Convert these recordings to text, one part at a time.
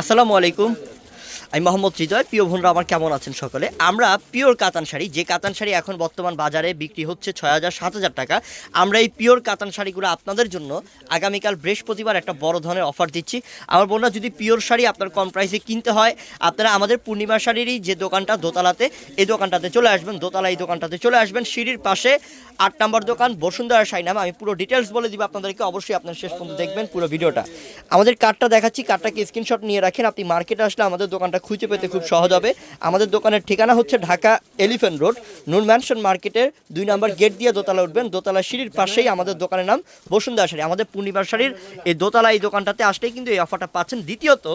আসসালামু আলাইকুম। আমি মোহাম্মদ হৃদয়, প্রিয় বোনরা, আমার কেমন আছেন সকলে? আমরা পিওর কাতান শাড়ি, যে কাতান শাড়ি এখন বর্তমান বাজারে বিক্রি হচ্ছে ছয় হাজার, সাত হাজার টাকা, আমরা এই পিওর কাতান শাড়িগুলো আপনাদের জন্য আগামীকাল বৃহস্পতিবার একটা বড় ধরনের অফার দিচ্ছি। আমার বোনরা, যদি পিওর শাড়ি আপনার কম প্রাইসে কিনতে হয়, আপনারা আমাদের পূর্ণিমা শাড়িরই যে দোকানটা দোতলাতে, এই দোকানটাতে চলে আসবেন, দোতলা এই দোকানটাতে চলে আসবেন। সিঁড়ির পাশে আট নম্বর দোকান, বসুন্ধরা শাড়ি নামে, আমি পুরো ডিটেলস বলে দিব আপনাদেরকে, অবশ্যই আপনার শেষ পর্যন্ত দেখবেন পুরো ভিডিওটা। আমাদের কার্ডটা দেখাচ্ছি কার্ডটাকে স্ক্রিনশট নিয়ে রাখেন, আপনি মার্কেটে আসলে আমাদের দোকানটা খুঁজে পেতে খুব সহজ হবে। আমাদের দোকানের ঠিকানা হচ্ছে Dhaka elephant road Noon mansion মার্কেটের দুই নম্বর গেট দিয়ে দোতলা উঠবেন। দোতলা সিঁড়ির পাশেই আমাদের দোকানের নাম বসুন্ধরা শাড়ি আমাদের পূর্ণিমার শাড়ির এই দোতলা এই দোকানটাতে আসলেই কিন্তু এই অফারটা পাচ্ছেন। দ্বিতীয়ত,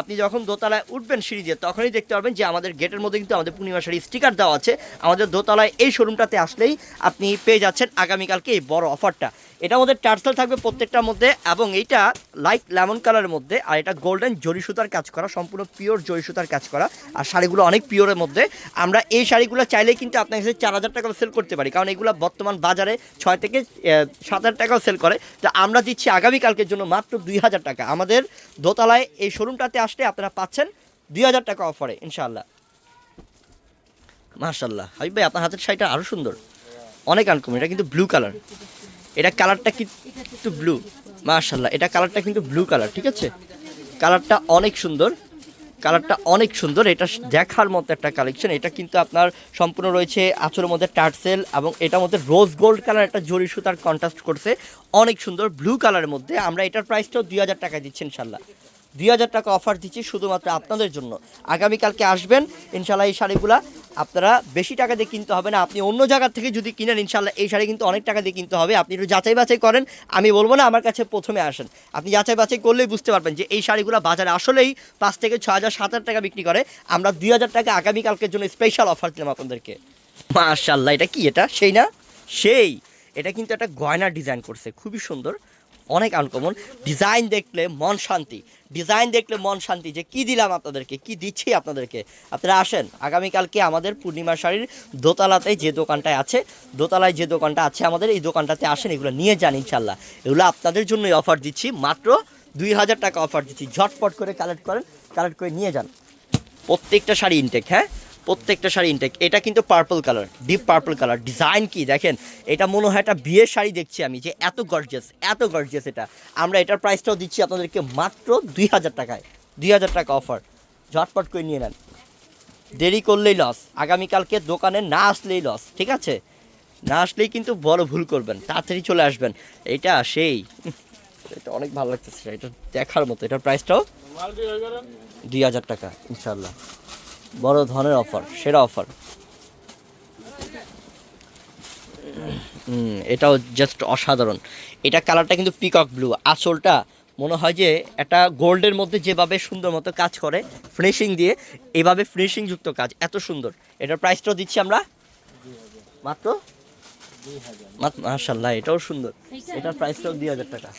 আপনি যখন দোতলায় উঠবেন সিঁড়ি দিয়ে, তখনই দেখতে পারবেন যে আমাদের গেটের মধ্যে কিন্তু আমাদের পূর্ণিমা শাড়ি স্টিকার দেওয়া আছে। আমাদের দোতলায় এই শোরুমটাতে আসলেই আপনি পেয়ে যাচ্ছেন আগামীকালকে এই বড় অফারটা এটা আমাদের টার্সেল থাকবে প্রত্যেকটার মধ্যে এবং এইটা লাইট লেমন কালারের মধ্যে, আর এটা গোল্ডেন জরি সুতার কাজ করা, সম্পূর্ণ পিওর জরি সুতার কাজ করা, আর শাড়িগুলো অনেক পিওরের মধ্যে। আমরা এই শাড়িগুলো চাইলেই কিন্তু আপনার কাছে চার হাজার টাকাও সেল করতে পারি, কারণ এগুলো বর্তমান বাজারে ছয় থেকে সাত হাজার টাকাও সেল করে। তো আমরা দিচ্ছি আগামীকালকের জন্য মাত্র দুই হাজার টাকা। আমাদের দোতলায় এই শোরুমটাতে আসলে আপনারা পাচ্ছেন দুই হাজার টাকা অফারে ইনশাআল্লাহ। মাশাল্লাহ হাবিব ভাই, আপনার হাতের শাড়িটা আরও সুন্দর। অনেক আনকমন এটা কিন্তু ব্লু কালার এটা কালারটা কিন্তু ব্লু মাশাল্লাহ এটা কালারটা কিন্তু ব্লু কালার, ঠিক আছে? কালারটা অনেক সুন্দর, কালারটা অনেক সুন্দর, এটা দেখার মতো একটা কালেকশন এটা কিন্তু আপনার সম্পূর্ণ রয়েছে আঁচলের মধ্যে টার্সেল এবং এটার মধ্যে রোজ গোল্ড কালার একটা জরি সুতার কন্ট্রাস্ট করছে, অনেক সুন্দর ব্লু কালারের মধ্যে, আমরা এটার প্রাইসটাও দুই হাজার টাকায় দিচ্ছি ইনশাল্লাহ দুই হাজার টাকা অফার দিচ্ছি শুধুমাত্র আপনাদের জন্য। আগামীকালকে আসবেন ইনশাল্লাহ এই শাড়িগুলা আপনারা বেশি টাকা দিয়ে কিনতে হবে না। আপনি অন্য জায়গা থেকে যদি কিনেন ইনশাল্লাহ এই শাড়ি কিন্তু অনেক টাকা দিয়ে কিনতে হবে। আপনি একটু যাচাই বাছাই করেন। আমি বলব না, আমার কাছে প্রথমে আসেন। আপনি যাচাই বাছাই করলেই বুঝতে পারবেন যে এই শাড়িগুলো বাজারে আসলেই পাঁচ থেকে ছ হাজার, সাত হাজার টাকা বিক্রি করে। আমরা দুই হাজার টাকা আগামীকালকের জন্য স্পেশাল অফার দিলাম আপনাদেরকে। মাশাল্লাহ এটা কি এটা? সেই না? সেই। এটা কিন্তু একটা গয়না ডিজাইন করছে। খুবই সুন্দর। অনেক আনকমন ডিজাইন দেখলে মন শান্তি। ডিজাইন দেখলে মন শান্তি। যে কি দিলাম আপনাদেরকে? কি দিচ্ছি আপনাদেরকে? আপনারা আসেন। আগামীকালকে আমাদের পূর্ণিমা শাড়ির দোতলাতে যে দোকানটায় আছে, দোতলায় যে দোকানটা আছে আমাদের, এই দোকানটাতে আসেন, এগুলো নিয়ে যান ইনশাল্লাহ এগুলো আপনাদের জন্যই অফার দিচ্ছি। মাত্র দুই হাজার টাকা অফার দিচ্ছি। ঝটপট করে কালেক্ট করেন কালেক্ট করে নিয়ে যান। প্রত্যেকটা শাড়ি ইনটেক হ্যাঁ? প্রত্যেকটা শাড়ি ইনটেক এটা কিন্তু purple colour deep purple colour design কি? দেখেন এটা মনে হয় একটা বিয়ের শাড়ি দেখছি আমি যে এত গর্জিয়াস এত গর্জিয়াস এটা। আমরা এটার প্রাইসটাও দিচ্ছি আপনাদেরকে মাত্র দুই হাজার টাকায়। দুই হাজার টাকা অফার ঝটপট করে নিয়ে নেন। দেরি করলেই লস আগামীকালকে দোকানে না আসলেই লস ঠিক আছে? না আসলেই কিন্তু বড় ভুল করবেন তাড়াতাড়ি চলে আসবেন। এটা সেই। এটা অনেক ভালো লাগতেছে এটা দেখার মতো। এটার প্রাইসটাও দুই হাজার টাকা ইনশাল্লাহ বড় ধরনের অফার সেরা অফার। এটাও জাস্ট অসাধারণ। এটা কালারটা কিন্তু পিকক ব্লু আসলটা মনে হয় যে একটা গোল্ডের মধ্যে যেভাবে সুন্দর মতো কাজ করে ফিনিশিং দিয়ে এভাবে ফিনিশিং যুক্ত কাজ। এত সুন্দর। এটার প্রাইসটাও দিচ্ছি আমরা। মাত্র? মাশাল্লাহ এটাও সুন্দর। এটার প্রাইসটাও দুই হাজার টাকা।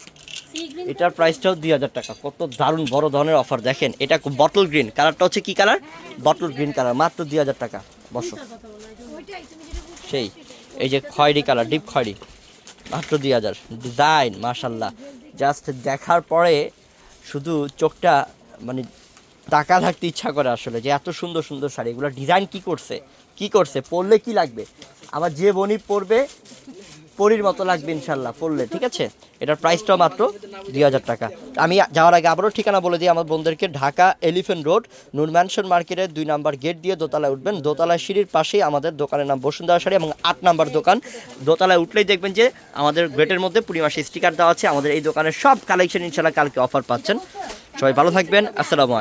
এটার প্রাইসটাও দুই হাজার টাকা। কত দারুণ বড় ধরনের অফার দেখেন, এটা বটল গ্রিন কালারটা হচ্ছে কি কালার বটল গ্রিন কালার মাত্র দুই হাজার টাকা। বসো। সেই, এই যে খয়েরি কালার ডিপ খয়েরি। মাত্র দুই হাজার। ডিজাইন মাশাল্লাহ জাস্ট দেখার পরে শুধু চোখটা মানে টাকা থাকতে ইচ্ছা করে আসলে যে এত সুন্দর সুন্দর শাড়ি। এগুলো ডিজাইন কি করছে? কি করছে? পরলে কি লাগবে? আবার যে বনি পরবে পরির মতো লাগবে ইনশাল্লাহ পড়লে ঠিক আছে? এটার প্রাইসটাও মাত্র দুই হাজার টাকা। আমি যাওয়ার আগে আবারও ঠিকানা বলে দিই, আমার বন্ধুদেরকে Dhaka elephant road Noon mansion মার্কেটের দুই নাম্বার গেট দিয়ে দোতলায় উঠবেন। দোতলা সিঁড়ির পাশেই আমাদের দোকানের নাম বসুন্ধরা শাড়ি এবং আট নাম্বার দোকান। দোতলায় উঠলেই দেখবেন যে আমাদের গেটের মধ্যে পূর্ণিমাসে স্টিকার দেওয়া আছে। আমাদের এই দোকানের সব কালেকশন ইনশাল্লাহ কালকে অফার পাচ্ছেন। সবাই ভালো থাকবেন। আসসালামু